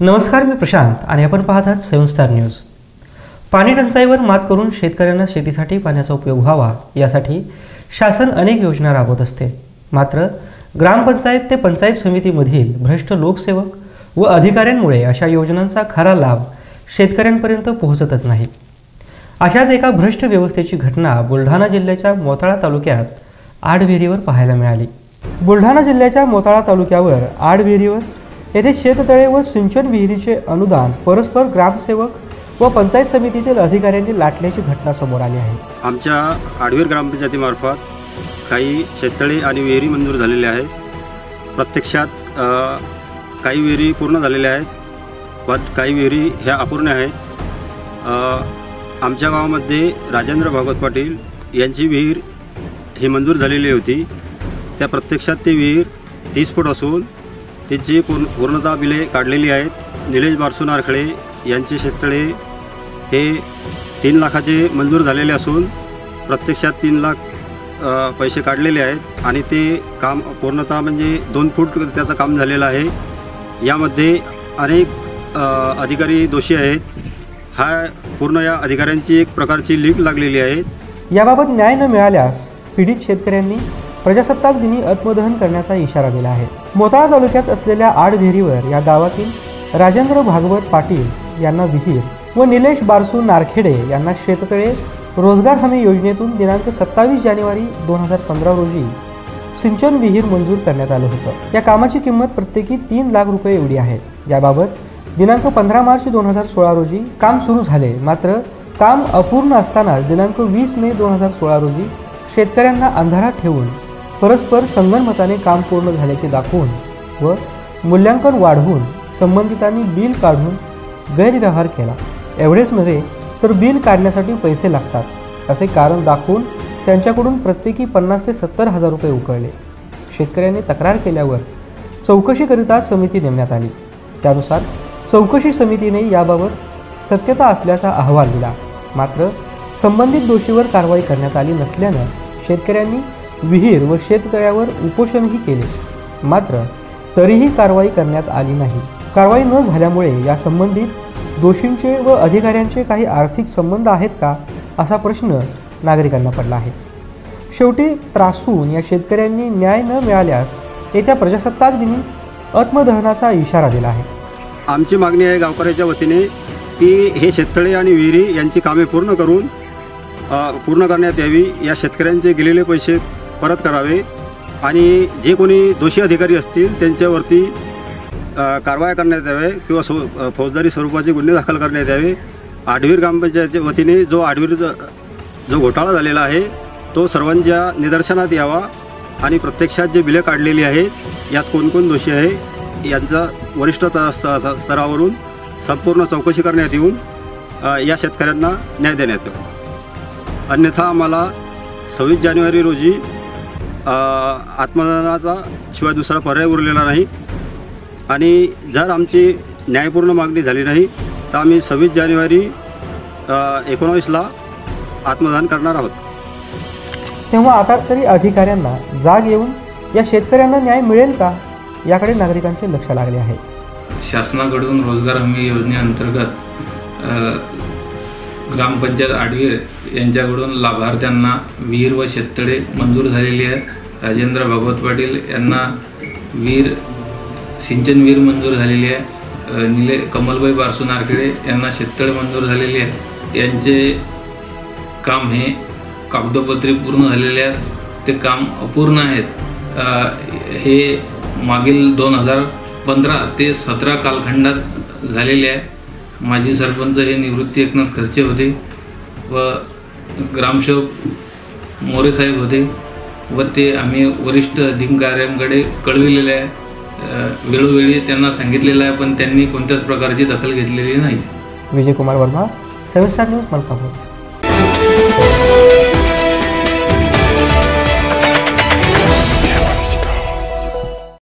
नमस्कार मी प्रशांत आणि आपण पाहत आहात सेवन न्यूज. पाणी टंचाईवर मात करून शेतकऱ्यांना शेतीसाठी पाण्याचा उपयोग व्हावा यासाठी शासन अनेक योजना राबवत असते. मात्र ग्रामपंचायत ते पंचायत समितीमधील भ्रष्ट लोकसेवक व अधिकाऱ्यांमुळे अशा योजनांचा खरा लाभ शेतकऱ्यांपर्यंत पोहोचतच नाही. अशाच एका भ्रष्ट व्यवस्थेची घटना बुलढाणा जिल्ह्याच्या मोताळा तालुक्यात आडविहिरीवर पाहायला मिळाली. बुलढाणा जिल्ह्याच्या मोताळा तालुक्यावर आडविहिरीवर येथे शेततळे व सिंचन विहिरीचे अनुदान परस्पर ग्रामसेवक व पंचायत समितीतील अधिकाऱ्यांनी लाटल्याची घटना समोर आली आहे. आमच्या आडवीर ग्रामपंचायतीमार्फत काही शेततळे आणि विहिरी मंजूर झालेल्या आहेत प्रत्यक्षात काही विहिरी पूर्ण झालेल्या आहेत पण काही विहिरी ह्या अपूर्ण आहेत. आमच्या गावामध्ये राजेंद्र भागवत पाटील यांची विहीर ही मंजूर झालेली होती. त्या प्रत्यक्षात ती विहीर तीस फूट असून त्यांची पूर्ण पूर्णतः बिले काढलेली आहेत निलेश बारसू नारखळे यांचे शेततळे हे तीन लाखाचे मंजूर झालेले असून प्रत्यक्षात तीन लाख पैसे काढलेले आहेत आणि ते काम पूर्णतः म्हणजे दोन फूट त्याचं काम झालेलं आहे. यामध्ये अनेक अधिकारी दोषी आहेत. हा पूर्ण या अधिकाऱ्यांची एक प्रकारची लीक लागलेली आहे. याबाबत न्याय न मिळाल्यास पीडित शेतकऱ्यांनी प्रजासत्ताक दिनी आत्मदहन करण्याचा इशारा दिला आहे. मोताळा तालुक्यात असलेल्या आडविहिरीवर या गावातील राजेंद्र भागवत पाटील यांना विहीर व निलेश बारसू नारखेडे यांना शेततळे रोजगार हमी योजनेतून दिनांक सत्तावीस जानेवारी दोन हजार पंधरा रोजी सिंचन विहीर मंजूर करण्यात आलं होतं. या कामाची किंमत प्रत्येकी तीन लाख रुपये एवढी आहे. याबाबत दिनांक पंधरा मार्च दोन हजार सोळा रोजी काम सुरू झाले. मात्र काम अपूर्ण असताना दिनांक वीस मे दोन हजार सोळा रोजी शेतकऱ्यांना अंधारात ठेवून परस्पर संगणमताने काम पूर्ण झाल्याचे दाखवून व मूल्यांकन वाढवून संबंधितांनी बिल काढून गैरव्यवहार केला. एवढेच नव्हे तर बिल काढण्यासाठी पैसे लागतात असे कारण दाखवून त्यांच्याकडून प्रत्येकी पन्नास ते सत्तर हजार रुपये उकळले. शेतकऱ्यांनी तक्रार केल्यावर चौकशीकरिता समिती नेमण्यात आली. त्यानुसार चौकशी समितीने याबाबत सत्यता असल्याचा अहवाल दिला. मात्र संबंधित दोषीवर कारवाई करण्यात आली नसल्यानं शेतकऱ्यांनी विहीर व शेततळ्यावर उपोषणही केले. मात्र तरीही कारवाई करण्यात आली नाही. कारवाई न झाल्यामुळे या संबंधित दोषींचे व अधिकाऱ्यांचे काही आर्थिक संबंध आहेत का असा प्रश्न नागरिकांना पडला आहे. शेवटी त्रासून या शेतकऱ्यांनी न्याय न मिळाल्यास येत्या प्रजासत्ताक दिनी आत्मदहनाचा इशारा दिला आहे. आमची मागणी आहे गावकऱ्याच्या वतीने की हे शेततळे आणि विहिरी यांची कामे पूर्ण करून पूर्ण करण्यात यावी. या शेतकऱ्यांचे गेलेले पैसे परत करावे आणि जे कोणी दोषी अधिकारी असतील त्यांच्यावरती कारवाई कारवाया करण्यात यावे किंवा सो फौजदारी स्वरूपाचे गुन्हे दाखल करण्यात यावे. आडवीर ग्रामपंचायतच्या वतीने जो आडवीर जो घोटाळा झालेला आहे तो सर्वांच्या निदर्शनात यावा आणि प्रत्यक्षात जे बिलं काढलेली आहेत यात कोणकोण दोषी आहे यांचा वरिष्ठ त- स्तरावरून संपूर्ण चौकशी करण्यात येऊन या शेतकऱ्यांना न्याय देण्यात येतो. अन्यथा आम्हाला सव्वीस जानेवारी रोजी आत्मदानाचा शिवाय दुसरा पर्याय उरलेला नाही. आणि जर आमची न्यायपूर्ण मागणी झाली नाही तर आम्ही सव्वीस जानेवारी एकोणावीसला आत्मदान करणार आहोत. तेव्हा आता तरी अधिकाऱ्यांना जाग येऊन या शेतकऱ्यांना न्याय मिळेल का? याकडे नागरिकांचे लक्ष लागले आहे. शासनाकडून रोजगार हमी योजनेअंतर्गत ग्रामपंचायत आडवीर यांच्याकडून लाभार्थ्यांना विहीर व शेततळे मंजूर झालेली आहे राजेंद्र भागवत पाटील यांना विहीर सिंचन विहीर मंजूर झालेली आहे. निले कमलबाई बारसू नारखेडे यांना शेततळे मंजूर झालेली आहे. यांचे काम हे कागदोपत्री पूर्ण झालेले आहेत. ते काम अपूर्ण आहेत. हे मागील दोन हजार पंधरा ते सतरा कालखंडात झालेले आहे माजी सरपंच हे निवृत्ती एकनाथ खर्चे होते व ग्रामसेवक मोरे साहेब होते व ते आम्ही वरिष्ठ अधिकाऱ्यांकडे कळविलेले आहे. वेळोवेळी त्यांना सांगितलेलं आहे पण त्यांनी कोणत्याच प्रकारची दखल घेतलेली नाही. Vijaykumar Verma seven news Malkapur.